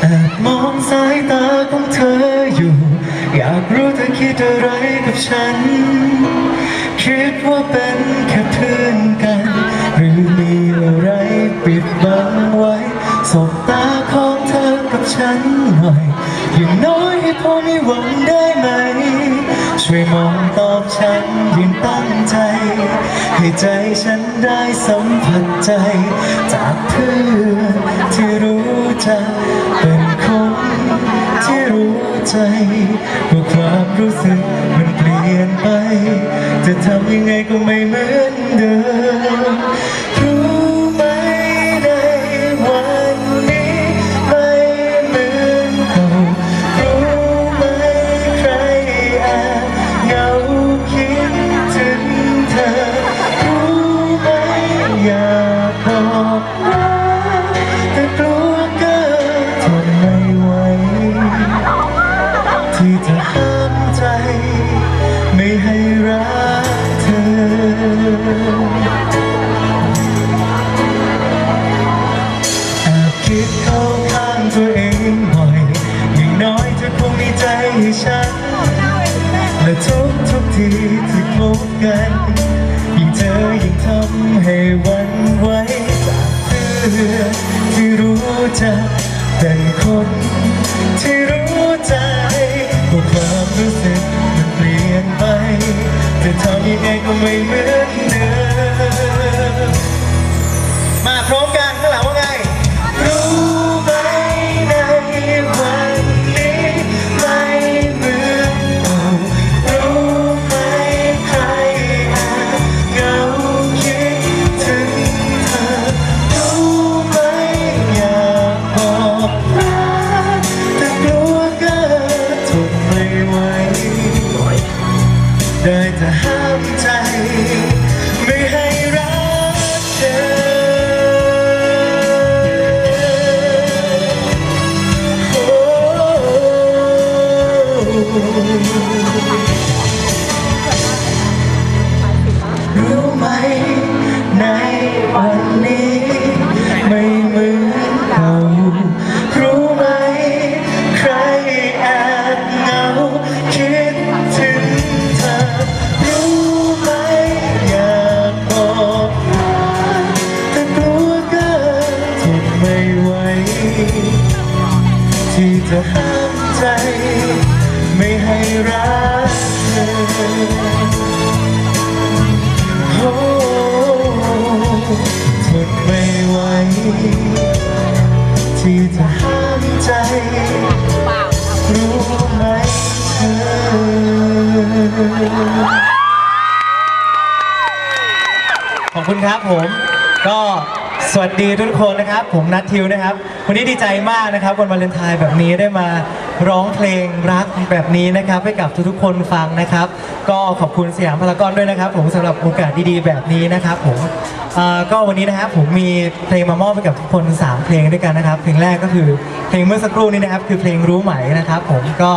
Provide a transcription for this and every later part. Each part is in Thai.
แอบมองสายตาของเธออยู่ อยากรู้เธอคิดอะไรกับฉัน คิดว่าเป็นแค่เพื่อนกัน หรือมีอะไรปิดบังไว้ สบตาของเธอกับฉันหน่อยอย่างน้อยให้พอมีหวังได้ไหม ช่วยมองตอบฉันยิ่งตั้งใจ ให้ใจฉันได้สัมผัสใจ จากเพื่อนที่รู้จักเป็นคนที่รู้ใจว่าความรู้สึกมันเปลี่ยนไป จะทำยังไงก็ไม่เหมือนเดิม บอกรักแต่กลัวเกินทนไม่ไหวที่จะห้ามใจ ไม่ให้รักเธอแอบคิดเข้าข้างตัวเองบ่อยอย่างน้อยเธอคงมีใจให้ฉัน และทุกทุกทีที่พบกัน ยิ่งเธอยิ่งทำให้วันวจากเพื่อน ที่รู้จักเป็นคนที่รู้ใจว่าความรู้สึกมันเปลี่ยนไปจะทำยังไงก็ไม่เหมือนเดิมมาพร้อมกัน ได้แต่ห้ามใจ ไม่ให้รัก ที่จะห้ามใจ ไม่ให้รักเธอโอ้ทนไม่ไหวที่จะห้ามใจรู้ไหมเธอขอบคุณครับผม ก็สวัสดีทุกคนนะครับ ผมนัททิวนะครับ วันนี้ดีใจมากนะครับวันวาเลนไทน์แบบนี้ได้มาร้องเพลงรักแบบนี้นะครับ ให้กับทุกๆคนฟังนะครับ ก็ขอบคุณสยามพารากอนด้วยนะครับ ผมสำหรับโอกาสดีๆ แบบนี้นะครับ ผมเอ่อก็วันนี้นะครับผมมีเพลงมามอบให้กับทุกคนสามเพลงด้วยกันนะครับ เพลงแรกก็คือเพลงเมื่อสักครู่นี้นะครับ คือเพลงรู้ไหมนะครับ ผมก็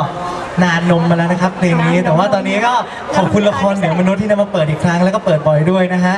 นานนมมาแล้วนะครับเพลงนี้แต่ว่าตอนนี้ก็ขอบคุณละครเหนือมนุษย์ที่นำมาเปิดอีกครั้งแล้วก็เปิดบ่อยด้วยนะฮะ